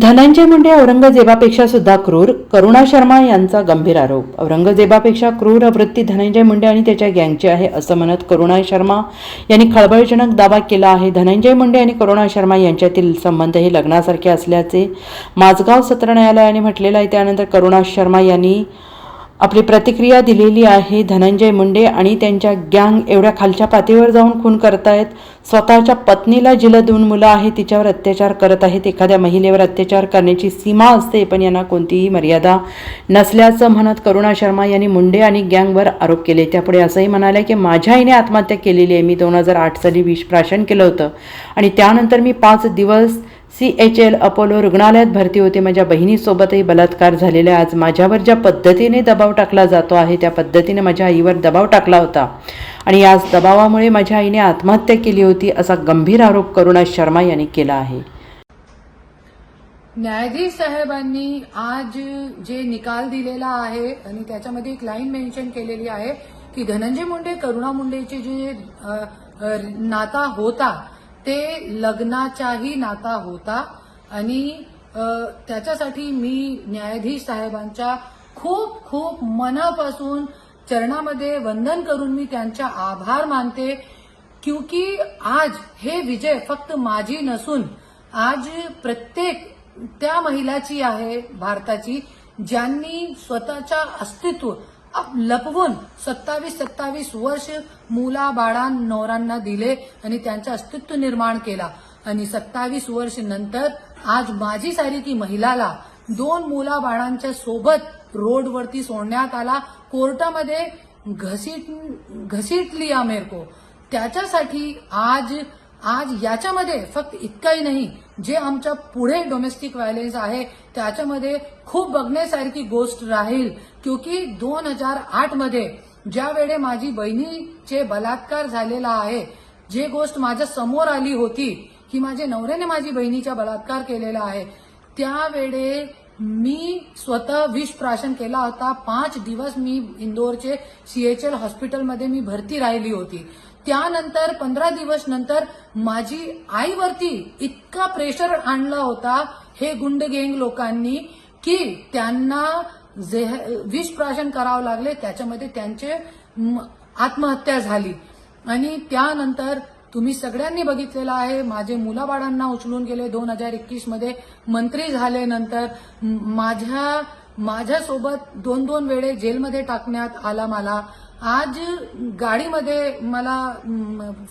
धनंजय मुंडे औरंगजेबापेक्षा सुद्धा क्रूर करुणा शर्मा यांचा गंभीर आरोप. औरंगजेबापेक्षा क्रूर वृत्ती धनंजय मुंडे आणि त्याच्या गँगची आहे असं म्हणत करुणा शर्मा यांनी खळबळजनक दावा केला आहे. धनंजय मुंडे आणि करुणा शर्मा यांच्यातील संबंध हे लग्नासारखे असल्याचे माझगाव सत्र न्यायालयाने म्हटलेलं आहे. त्यानंतर करुणा शर्मा यांनी आपली प्रतिक्रिया दिलेली आहे धनंजय मुंडे आणि त्यांच्या गँग एवढ्या खालच्या पातळीवर जाऊन खून करतायत. स्वतःच्या पत्नीला जिला दोन मुलं आहे तिच्यावर अत्याचार करत आहेत. एखाद्या महिलेवर अत्याचार करण्याची सीमा असते पण यांना कोणतीही मर्यादा नसल्याचं म्हणत करुणा शर्मा यांनी मुंडे आणि गँगवर आरोप केले. त्यापुढे असंही म्हणाले की माझ्या आईने आत्महत्या केलेली आहे. मी दोन हजार आठ साली विष प्राशन केलं होतं आणि त्यानंतर मी पाच दिवस सी एच एल अपोलो रुग्णालयात भरती होते. माझ्या बहिणीसोबतही बलात्कार झालेला आहे. आज माझ्यावर ज्या पद्धतीने दबाव टाकला जातो आहे त्या पद्धतीने माझ्या आईवर दबाव टाकला होता. आणि याच दबावामुळे माझ्या आईने आत्महत्या केली होती असा गंभीर आरोप करुणा शर्मा यांनी केला आहे. न्यायाधीश साहेबांनी आज जे निकाल दिलेला आहे आणि त्याच्यामध्ये एक लाईन मेन्शन केलेली आहे की धनंजय मुंडे करुणा मुंडेचे जे नाता होता ते लग्नाचाही नाता होता. आणि त्याच्यासाठी मी न्यायाधीश साहेबांच्या खूप खूप मनापासून चरणामध्ये वंदन करून मी त्यांच्या आभार मानते. क्योंकि आज हे विजय फक्त माझी नसून आज प्रत्येक त्या महिलाची आहे भारताची ज्यांनी स्वतःच्या अस्तित्व लपवून सत्तावीस सत्तावीस वर्ष मुला बाळां नवरांना दिले आणि त्यांचं अस्तित्व निर्माण केला. आणि सत्तावीस वर्ष नंतर आज माझी सारी महिलाला दोन मुला बाळांच्या सोबत रोडवरती सोडण्यात आला. कोर्टामध्ये घसीट घसीटली मेरको. त्याच्यासाठी आज आज याच्यामध्ये फक्त इतकाही नाही जे आमच्या पुढे डोमेस्टिक व्हायलेन्स आहे त्याच्यामध्ये खूप बघण्यासारखी गोष्ट राहील. क्योंकि दोन हजार आठमध्ये माझी बहिणीचे बलात्कार झालेला आहे जे गोष्ट माझ्यासमोर आली होती की माझ्या नवऱ्याने माझी बहिणीचा बलात्कार केलेला आहे त्यावेळे मी स्वतः विष प्राशन केला होता. पाच दिवस मी इंदोरचे सीएचएल हॉस्पिटलमध्ये मी भरती राहिली होती. त्यानंतर पंधरा दिवस नंतर माझी आईवरती इतका प्रेशर आणला होता हे गुंड लोकांनी की त्यांना जे विष प्राशन करावं लागले त्याच्यामध्ये त्यांचे म, आत्महत्या झाली. आणि त्यानंतर तुम्ही सगळ्यांनी बघितलेलं आहे माझे मुलाबाळांना उचलून गेले दोन हजार एकवीसमध्ये मंत्री झाल्यानंतर माझ्या माझ्यासोबत दोन दोन वेळे जेलमध्ये टाकण्यात आला मला. आज गाडीमध्ये मला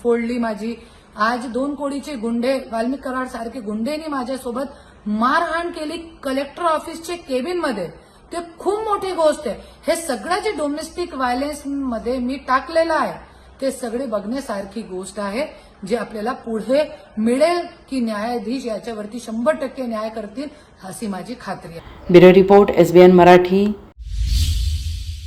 फोडली माझी. आज दोन कोडीचे गुंडे वाल्मिक कराड सारखे गुंडेनी माझ्यासोबत मारहाण केली कलेक्टर ऑफिसचे केबिनमध्ये. ते खूप मोठी गोष्ट आहे. हे सगळं जे डोमेस्टिक व्हायलन्समध्ये मी टाकलेलं आहे ते सगळे बघण्यासारखी गोष्ट आहे जे आपल्याला पुढे मिळेल की न्यायाधीश याच्यावरती शंभर टक्के न्याय करतील अशी माझी खात्री आहे. Bureau report S B N Marathi.